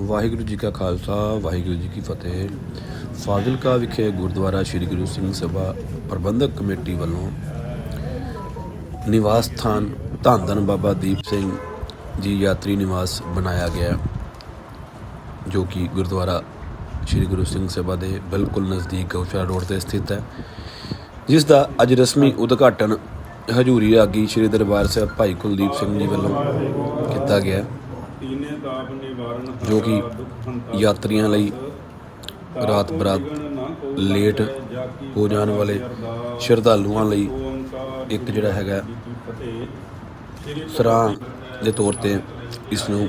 ਵਾਹਿਗੁਰੂ ਜੀ ਕਾ ਖਾਲਸਾ, ਵਾਹਿਗੁਰੂ ਜੀ ਕੀ ਫਤਿਹ। ਫਾਜ਼ਿਲਕਾ ਵਿਖੇ ਗੁਰਦੁਆਰਾ ਸ੍ਰੀ ਗੁਰੂ ਸਿੰਘ ਸਭਾ ਪ੍ਰਬੰਧਕ ਕਮੇਟੀ ਵੱਲੋਂ ਨਿਵਾਸ ਸਥਾਨ ਧੰਨ ਧੰਨ ਬਾਬਾ ਦੀਪ ਸਿੰਘ ਜੀ ਯਾਤਰੀ ਨਿਵਾਸ ਬਣਾਇਆ ਗਿਆ, ਜੋ ਕਿ ਗੁਰਦੁਆਰਾ ਸ੍ਰੀ ਗੁਰੂ ਸਿੰਘ ਸਭਾ ਦੇ ਬਿਲਕੁਲ ਨਜ਼ਦੀਕ ਗਊਸ਼ਾਲਾ ਰੋਡ ਤੇ ਸਥਿਤ ਹੈ। ਜਿਸ ਦਾ ਅੱਜ ਰਸਮੀ ਉਦਘਾਟਨ ਹਜੂਰੀ ਰਾਗੀ ਸ੍ਰੀ ਦਰਬਾਰ ਸਾਹਿਬ ਭਾਈ ਕੁਲਦੀਪ ਸਿੰਘ ਜੀ ਵੱਲੋਂ ਕੀਤਾ ਗਿਆ। ਜੋ ਕਿ ਯਾਤਰੀਆਂ ਲਈ ਰਾਤ ਬਰਾਤ ਲੇਟ ਹੋ ਜਾਣ ਵਾਲੇ ਸ਼ਰਧਾਲੂਆਂ ਲਈ ਇੱਕ ਜਿਹੜਾ ਹੈਗਾ ਸਰਾਂ ਦੇ ਤੌਰ ਤੇ ਇਸ ਨੂੰ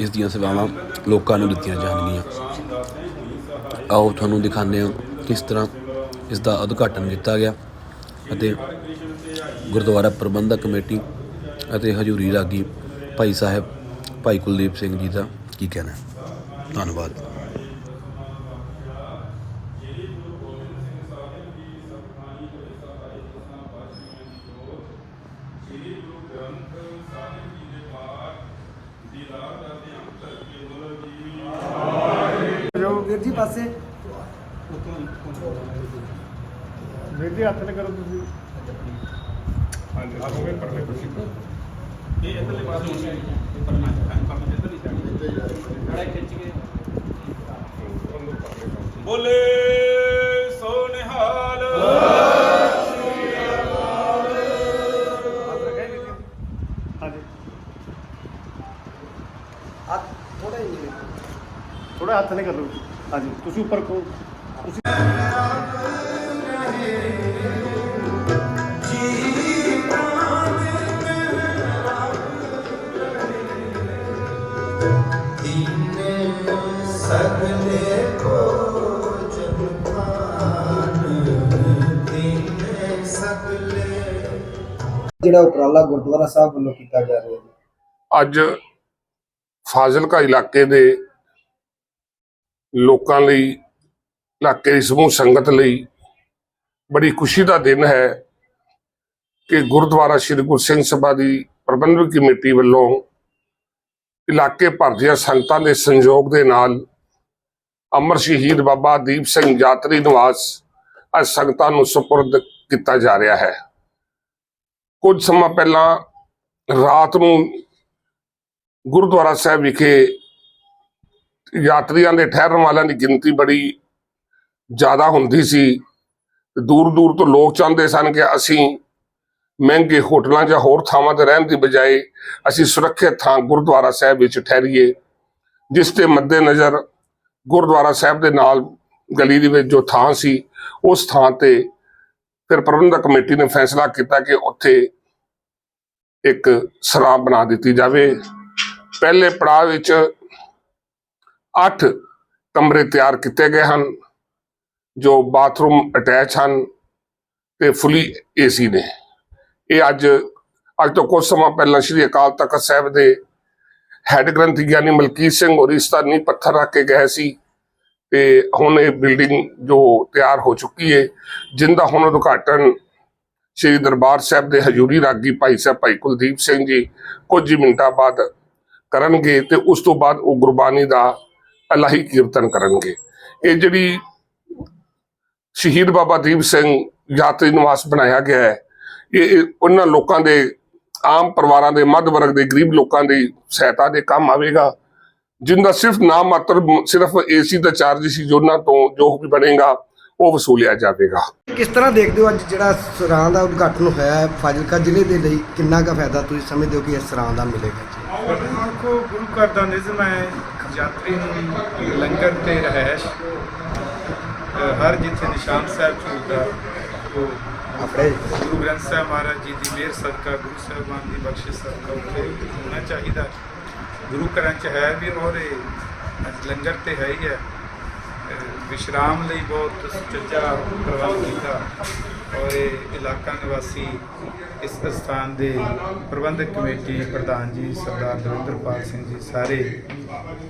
ਇਸ ਦੀਆਂ ਸੇਵਾਵਾਂ ਲੋਕਾਂ ਨੂੰ ਦਿੱਤੀਆਂ ਜਾਣਗੀਆਂ। ਆਓ ਤੁਹਾਨੂੰ ਦਿਖਾਉਂਦੇ ਹਾਂ ਕਿਸ ਤਰ੍ਹਾਂ ਇਸ ਦਾ ਉਦਘਾਟਨ ਕੀਤਾ ਗਿਆ ਅਤੇ ਗੁਰਦੁਆਰਾ ਪ੍ਰਬੰਧਕ ਕਮੇਟੀ ਅਤੇ ਹਜੂਰੀ ਰਾਗੀ ਭਾਈ ਸਾਹਿਬ ਭਾਈ ਕੁਲਦੀਪ ਸਿੰਘ ਜੀ ਦਾ ਕੀ ਕਹਿਣਾ ਹੈ? ਧੰਨਵਾਦ। ਜੋ ਵੀਰ ਜੀ ਪਾਸੇ। ਜੀ ਹੱਥ ਨੇ ਕਰੋ ਤੁਸੀਂ। ਹਾਂਜੀ ਆ ਹੋਵੇ ਪਰਲੇ ਤੁਸੀਂ। ਇਹ ਇਧਰਲੇ ਪਾਸੇ ਹੋ ਗਿਆ ਪਰਮਾ ਕੰਮ ਇਧਰਲੀ ਸਾਈਡ ਖੜਾ ਖਿੱਚ ਕੇ। ਬੋਲੇ ਸੋ ਨਿਹਾਲ ਥੋੜਾ ਹੀ ਨੀਵੇਂ। ਥੋੜਾ ਹੱਥ ਨੇ ਕਰ। ਲਓ ਹਾਂਜੀ ਤੁਸੀਂ ਉੱਪਰ ਕੋ ਤੁਸੀਂ ਜਿਹੜਾ ਉਪਰਾਲਾ ਗੁਰਦੁਆਰਾ ਸਾਹਿਬ ਵੱਲੋਂ ਕੀਤਾ ਜਾ ਰਿਹਾ ਹੈ ਅੱਜ ਫਾਜ਼ਿਲਕਾ ਇਲਾਕੇ ਦੇ ਲੋਕਾਂ ਲਈ, ਇਲਾਕੇ ਦੀ ਸਮੂਹ ਸੰਗਤ ਲਈ ਬੜੀ ਖੁਸ਼ੀ ਦਾ ਦਿਨ ਹੈ ਕਿ ਗੁਰਦੁਆਰਾ ਸ੍ਰੀ ਗੁਰੂ ਸਿੰਘ ਸਭਾ ਦੀ ਪ੍ਰਬੰਧਕ ਕਮੇਟੀ ਵੱਲੋਂ ਇਲਾਕੇ ਭਰ ਦੀਆਂ ਸੰਗਤਾਂ ਦੇ ਸੰਯੋਗ ਦੇ ਨਾਲ ਅਮਰ ਸ਼ਹੀਦ ਬਾਬਾ ਦੀਪ ਸਿੰਘ ਯਾਤਰੀ ਨਿਵਾਸ ਅੱਜ ਸੰਗਤਾਂ ਨੂੰ ਸਪੁਰਦ ਕੀਤਾ ਜਾ ਰਿਹਾ ਹੈ। ਕੁਝ ਸਮਾਂ ਪਹਿਲਾਂ ਰਾਤ ਨੂੰ ਗੁਰਦੁਆਰਾ ਸਾਹਿਬ ਵਿਖੇ ਯਾਤਰੀਆਂ ਦੇ ਠਹਿਰਨ ਵਾਲਿਆਂ ਦੀ ਗਿਣਤੀ ਬੜੀ ਜ਼ਿਆਦਾ ਹੁੰਦੀ ਸੀ। ਦੂਰ ਦੂਰ ਤੋਂ ਲੋਕ ਚਾਹੁੰਦੇ ਸਨ ਕਿ ਅਸੀਂ ਮਹਿੰਗੇ ਹੋਟਲਾਂ ਜਾਂ ਹੋਰ ਥਾਵਾਂ ਤੇ ਰਹਿਣ ਦੀ ਬਜਾਏ ਅਸੀਂ ਸੁਰੱਖਿਅਤ ਥਾਂ ਗੁਰਦੁਆਰਾ ਸਾਹਿਬ ਵਿੱਚ ਠਹਿਰੀਏ, ਜਿਸ ਦੇ ਮੱਦੇਨਜ਼ਰ ਗੁਰਦੁਆਰਾ ਸਾਹਿਬ ਦੇ ਨਾਲ ਗਲੀ ਦੇ ਵਿੱਚ ਜੋ ਥਾਂ ਸੀ, ਉਸ ਥਾਂ ਤੇ ਫਿਰ ਪ੍ਰਬੰਧਕ ਕਮੇਟੀ ਨੇ ਫੈਸਲਾ ਕੀਤਾ ਕਿ ਉੱਥੇ ਇੱਕ ਸ਼ਰਾਬ ਬਣਾ ਦਿੱਤੀ ਜਾਵੇ। ਪਹਿਲੇ ਪੜਾਅ ਵਿੱਚ 8 ਕਮਰੇ ਤਿਆਰ ਕੀਤੇ ਗਏ ਹਨ, ਜੋ ਬਾਥਰੂਮ ਅਟੈਚ ਹਨ ਤੇ ਫੁੱਲੀ ਏਸੀ ਨੇ। ਇਹ ਅੱਜ ਅੱਜ ਤੋਂ ਕੁਝ ਸਮਾਂ ਪਹਿਲਾਂ ਸ੍ਰੀ ਅਕਾਲ ਤਖਤ ਸਾਹਿਬ ਦੇ ਹੈੱਡ ਗ੍ਰੰਥੀ ਗਿਆਨੀ ਮਲਕੀਤ ਸਿੰਘ ਹੋਰ ਇਸ ਦਾ ਨੀਂਹ ਪੱਥਰ ਰੱਖ ਕੇ ਗਏ ਸੀ। ਤੇ ਹੁਣ ਇਹ ਬਿਲਡਿੰਗ ਜੋ ਤਿਆਰ ਹੋ ਚੁੱਕੀ ਹੈ ਜਿੰਦਾ ਹੁਣ ਉਦਘਾਟਨ ਸ੍ਰੀ ਦਰਬਾਰ ਸਾਹਿਬ ਦੇ ਹਜੂਰੀ ਰਾਗੀ ਭਾਈ ਸਾਹਿਬ, ਭਾਈ ਕੁਲਦੀਪ ਸਿੰਘ ਜੀ ਕੁਝ ਹੀ ਮਿੰਟਾਂ ਬਾਅਦ ਕਰਨਗੇ ਤੇ ਉਸ ਤੋਂ ਬਾਅਦ ਉਹ ਗੁਰਬਾਣੀ ਦਾ ਅਲਾਹੀ ਕੀਰਤਨ ਕਰਨਗੇ। ਇਹ ਜਿਹੜੀ ਸ਼ਹੀਦ ਬਾਬਾ ਦੀਪ ਸਿੰਘ ਯਾਤਰੀ ਨਿਵਾਸ ਬਣਾਇਆ ਗਿਆ ਹੈ, ਇਹ ਉਹਨਾਂ ਲੋਕਾਂ ਦੇ ਆਮ ਪਰਿਵਾਰਾਂ ਦੇ, ਮੱਧ ਵਰਗ ਦੇ, ਗਰੀਬ ਲੋਕਾਂ ਦੀ ਸਹਾਇਤਾ ਦੇ ਕੰਮ ਆਵੇਗਾ। ਜਿੰਦਾ ਸਿਰਫ ਨਾਮ ਮਾਤਰ ਸਿਰਫ ਏਸੀ ਦਾ ਚਾਰਜ ਸੀ ਜੋਨਾਂ ਤੋਂ ਜੋ ਵੀ ਬਣੇਗਾ ਉਹ ਵਸੂਲਿਆ ਜਾਵੇਗਾ। ਕਿਸ ਤਰ੍ਹਾਂ ਦੇਖਦੇ ਹੋ ਅੱਜ ਜਿਹੜਾ ਸਰਾਂ ਦਾ ਉਦਘਾਟਨ ਹੋਇਆ ਹੈ? ਫਾਜ਼ਿਲਕਾ ਜ਼ਿਲ੍ਹੇ ਦੇ ਲਈ ਕਿੰਨਾ ਕੁ ਫਾਇਦਾ ਤੁਸੀਂ ਸਮਝਦੇ ਹੋ ਕਿ ਇਸ ਸਰਾਂ ਦਾ ਮਿਲੇਗਾ ਜੀ? ਗੁਰੂ ਘਰ ਦਾ ਨਿਜ਼ਮ ਹੈ ਯਾਤਰੀ ਨੂੰ ਲੰਗਰ ਤੇ ਰਹਿਸ਼ ਹਰ ਜਿੱਥੇ ਨਿਸ਼ਾਨ ਸਾਹਿਬ ਝੂਲਦਾ ਉਹ ਆਪਣੇ ਗੁਰੂ ਗ੍ਰੰਥ ਸਾਹਿਬ ਮਹਾਰਾਜ ਜੀ ਦੀ ਮਿਹਰ ਸਦਕਾ ਗੁਰੂ ਸਾਹਿਬਾਨ ਦੀ ਬਖਸ਼ਿਸ਼ ਸਦਕਾ ਉੱਥੇ ਹੋਣਾ ਚਾਹੀਦਾ। ਗੁਰੂ ਘਰਾਂ ਚ ਹੈ ਵੀ ਔਰ ਇਹ ਲੰਗਰ ਤੇ ਹੈ ਹੀ ਹੈ। ਵਿਸ਼ਰਾਮ ਲਈ ਬਹੁਤ ਸੁਚੱਜਾ ਪ੍ਰਬੰਧ ਕੀਤਾ। ਔਰ ਇਹ ਇਲਾਕਾ ਨਿਵਾਸੀ ਇਸ ਸਥਾਨ ਦੇ ਪ੍ਰਬੰਧਕ ਕਮੇਟੀ ਪ੍ਰਧਾਨ ਜੀ ਸਰਦਾਰ ਦਵਿੰਦਰਪਾਲ ਸਿੰਘ ਜੀ ਸਾਰੇ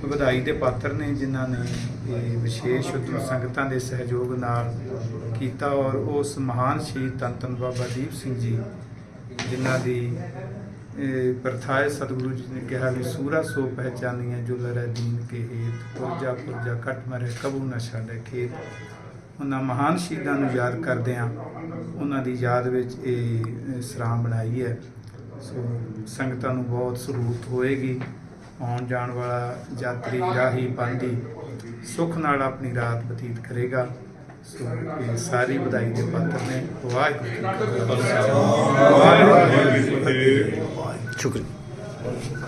ਵਧਾਈ ਦੇ ਪਾਤਰ ਨੇ, ਜਿਨ੍ਹਾਂ ਨੇ ਇਹ ਵਿਸ਼ੇਸ਼ ਉਦਮ ਸੰਗਤਾਂ ਦੇ ਸਹਿਯੋਗ ਨਾਲ ਕੀਤਾ। ਔਰ ਉਸ ਮਹਾਨ ਸ਼ਹੀਦ ਧੰਨ ਧੰਨ ਬਾਬਾ ਦੀਪ ਸਿੰਘ ਜੀ, ਜਿਨ੍ਹਾਂ ਦੀ ਇਹ ਪ੍ਰਥਾ ਹੈ ਸਤਿਗੁਰੂ ਜੀ ਨੇ ਕਿਹਾ ਵੀ ਸੂਰਾ ਸੋ ਪਹਿਚਾਨੀਆਂ ਜੋ ਲਰੈ ਦੀਨ ਕੇ ਹੇਤ, ਪੁਰਜਾ ਪੁਰਜਾ ਕਟ ਮਰੇ ਕਬੂ ਨਾ ਛਾੜੇ ਖੇਤ। ਉਹਨਾਂ ਮਹਾਨ ਸ਼ਹੀਦਾਂ ਨੂੰ ਯਾਦ ਕਰਦੇ ਆ ਉਹਨਾਂ ਦੀ ਯਾਦ ਵਿੱਚ ਇਹ ਸਰਾਮ ਬਣਾਈ ਹੈ। ਸੋ ਸੰਗਤਾਂ ਨੂੰ ਬਹੁਤ ਸਹੂਲਤ ਹੋਏਗੀ। ਆਉਣ ਜਾਣ ਵਾਲਾ ਯਾਤਰੀ ਰਾਹੀ ਪਾਂਡੀ ਸੁੱਖ ਨਾਲ ਆਪਣੀ ਰਾਤ ਬਤੀਤ ਕਰੇਗਾ। ਇਹ ਸਾਰੀ ਵਧਾਈ ਦੇ ਪਾਤਰ ਨੇ। ਵਾਹਿਗੁਰੂ ਜੀ ਕਾ ਖਾਲਸਾ ਵਾਹਿਗੁਰੂ ਜੀ ਕੀ ਫਤਿਹ। ਸ਼ੁਕਰੀਆ।